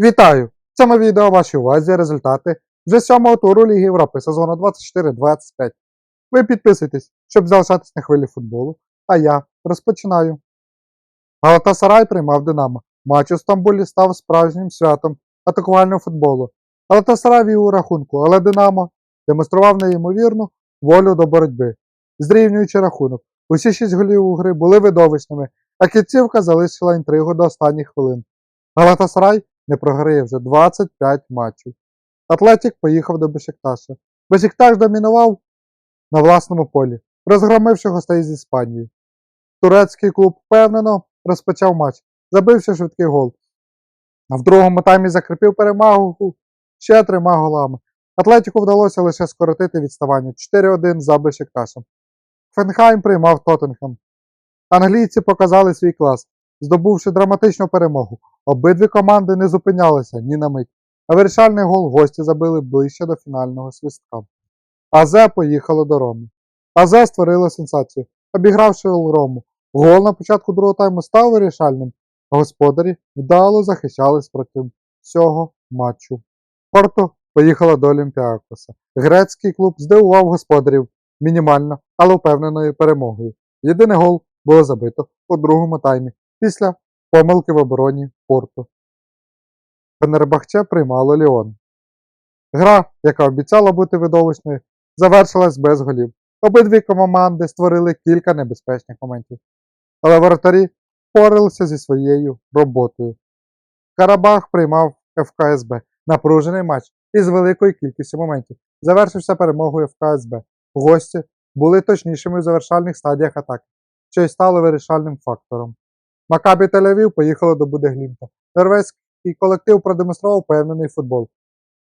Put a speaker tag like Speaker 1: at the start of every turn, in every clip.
Speaker 1: Вітаю! В цьому відео вашій увазі результати вже сьомого туру Ліги Європи сезону 24-25. Ви підписуйтесь, щоб залишатись на хвилі футболу, а я розпочинаю. Галатасарай приймав Динамо. Матч у Стамбулі став справжнім святом атакувального футболу. Галатасарай вів у рахунку, але Динамо демонстрував неймовірну волю до боротьби, зрівнюючи рахунок. Усі шість голів у гри були видовищними, а кінцівка залишила інтригу до останніх хвилин. Галатасарай не програє вже 25 матчів. Атлетік поїхав до Бешикташа. Бешикташ домінував на власному полі, розгромивши гостей з Іспанії. Турецький клуб впевнено розпочав матч, забивши швидкий гол. А в другому таймі закріпив перемагу ще трьома голами. Атлетіку вдалося лише скоротити відставання 4-1 за Бешикташем. Фенхайм приймав Тоттенхем. Англійці показали свій клас, здобувши драматичну перемогу. Обидві команди не зупинялися ні на мить, а вирішальний гол гості забили ближче до фінального свистка. Азе поїхало до Роми. Азе створило сенсацію, обігравши Рому. Гол на початку другого тайму став вирішальним, господарі вдало захищались проти всього матчу. Порто поїхала до Олімпіакоса. Грецький клуб здивував господарів мінімально, але впевненою перемогою. Єдиний гол було забито у другому таймі після помилки в обороні порту. Фенербахче приймало Ліон. Гра, яка обіцяла бути видовищною, завершилась без голів. Обидві команди створили кілька небезпечних моментів. Але воротарі впоралися зі своєю роботою. Карабах приймав ФКСБ. Напружений матч із великою кількістю моментів. Завершився перемогою ФКСБ. Гості були точнішими в завершальних стадіях атаки, що й стало вирішальним фактором. Макабі Тель-Авів поїхали до Будеглімта. Норвезький колектив продемонстрував впевнений футбол,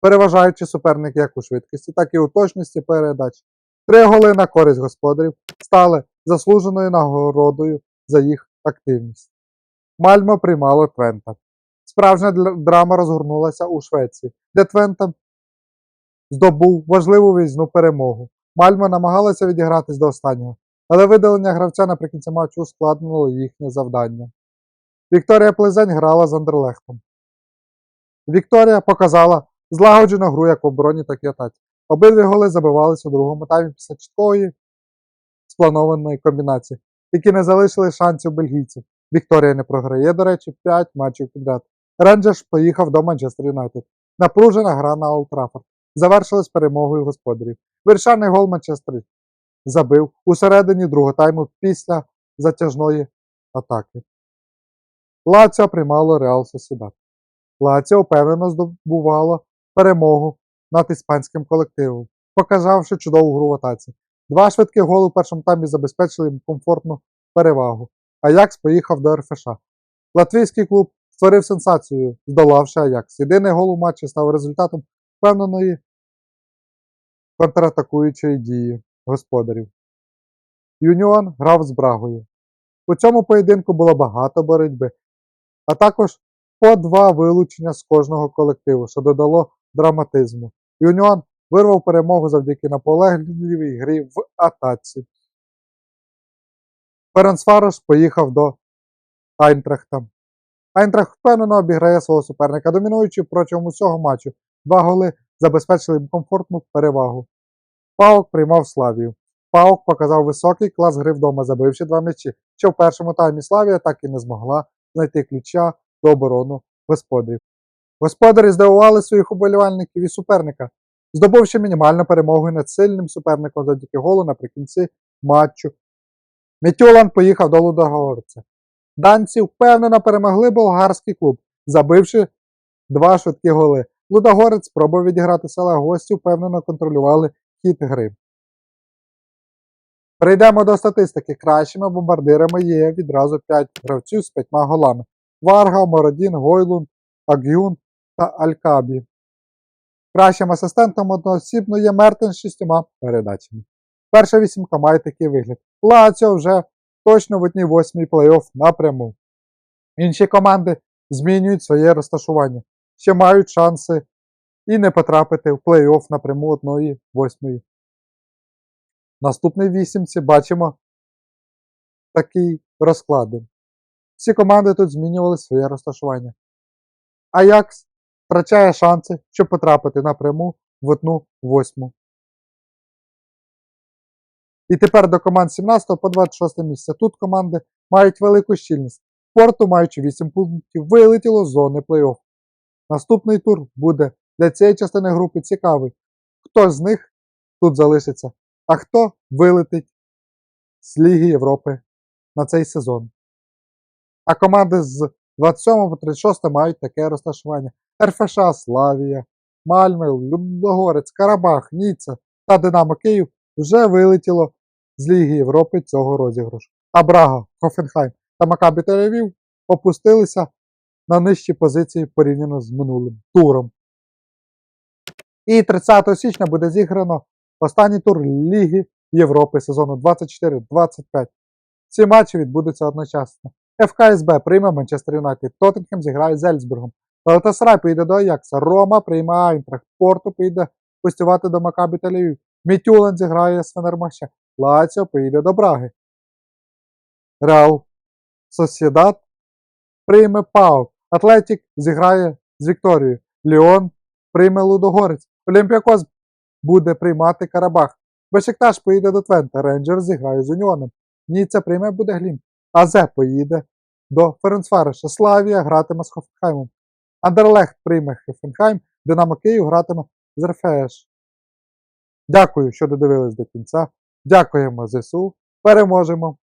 Speaker 1: переважаючи суперник як у швидкості, так і у точності передач. Три голи на користь господарів стали заслуженою нагородою за їх активність. Мальмо приймало Твента. Справжня драма розгорнулася у Швеції, де Твента здобув важливу виїзну перемогу. Мальмо намагалася відігратись до останнього, але видалення гравця наприкінці матчу ускладнило їхнє завдання. Вікторія Плезень грала з Андерлехтом. Вікторія показала злагоджену гру як в обороні, так і атаці. Обидві голи забивалися у другому таймі після чіткої спланованої комбінації, які не залишили шансів бельгійців. Вікторія не програє, до речі, 5 матчів підряд. Рейнджерс поїхав до Манчестер Юнайтед. Напружена гра на Олд Траффорд. Завершилась перемогою господарів. Вирішальний гол Манчестер забив у середині другого тайму після затяжної атаки. Лаціо приймало Реал Сосідат. Лаціо впевнено здобувало перемогу над іспанським колективом, показавши чудову гру в атаці. Два швидкі голи у першому таймі забезпечили їм комфортну перевагу. Аякс поїхав до РФШ. Латвійський клуб створив сенсацію, здолавши Аякс. Єдиний гол у матчі став результатом впевненої контратакуючої дії господарів. Юніон грав з Брагою. У цьому поєдинку було багато боротьби, а також по два вилучення з кожного колективу, що додало драматизму. Юніон вирвав перемогу завдяки наполегливій грі в атаці. Ференцфарош поїхав до Айнтрахта. Айнтрахт впевнено обіграє свого суперника, домінуючи протягом усього матчу. Два голи забезпечили їм комфортну перевагу. Паук приймав Славію. Паук показав високий клас гри вдома, забивши два м'ячі, що в першому таймі Славія так і не змогла знайти ключа до оборону господарів. Господарі здивували своїх уболівальників і суперника, здобувши мінімальну перемогу над сильним суперником завдяки голу наприкінці матчу. Мітюлан поїхав до Лудогорця. Данці впевнено перемогли болгарський клуб, забивши два швидкі голи. Лудогорець спробував відігратися, але гості впевнено контролювали хід гри. Перейдемо до статистики. Кращими бомбардирами є відразу 5 гравців з 5 голами. Варга, Мородін, Гойлунд, Агюн та Алькабі. Кращим асистентом одноосібно є Мертен з шістьма передачами. Перша вісімка має такий вигляд. Лаціо вже точно в одній восьмій плей-офф напряму. Інші команди змінюють своє розташування, ще мають шанси і не потрапити в плей-офф напряму одної восьмої. Наступній вісімці бачимо такі розклади. Всі команди тут змінювали своє розташування. Аякс втрачає шанси, щоб потрапити напряму в одну восьму. І тепер до команд 17 по 26 місце. Тут команди мають велику щільність. Порту, маючи 8 пунктів, вилетіло з зони плей-офф. Наступний тур буде для цієї частини групи цікавий. Хто з них тут залишиться, а хто вилетить з Ліги Європи на цей сезон. А команди з 27 по 36 мають таке розташування: РФШ, Славія, Мальме, Людогорець, Карабах, Ніцца та Динамо Київ вже вилетіло з Ліги Європи цього розіграшу. А Брага, Хофенхайм та Макабі Тель-Авів опустилися на нижчі позиції порівняно з минулим туром. І 30 січня буде зіграно останній тур Ліги Європи сезону 24-25. Ці матчі відбудуться одночасно. ФКСБ прийме Манчестер Юнайтед, Тоттенхем зіграє з Ельсбургом. Галатасарай поїде до Аякса, Рома прийме Айнтрахт, Порту поїде гостювати до Макабі Тель-Авів, Мітюлен зіграє з Фенермахче, Лаціо поїде до Браги. Реал Сосєдат прийме Пау. Атлетік зіграє з Вікторією. Ліон прийме Лудогорець. Олімпіакос буде приймати Карабах. Бешикташ поїде до Твента. Рейнджер зіграє з Уніоном. Ніця прийме буде Глім. Азе поїде до Ференцвареша. Славія гратиме з Хофенхаймом. Андерлехт прийме Хофенхайм. Динамо Київ гратиме з РФС. Дякую, що додивились до кінця. Дякуємо ЗСУ. Переможемо!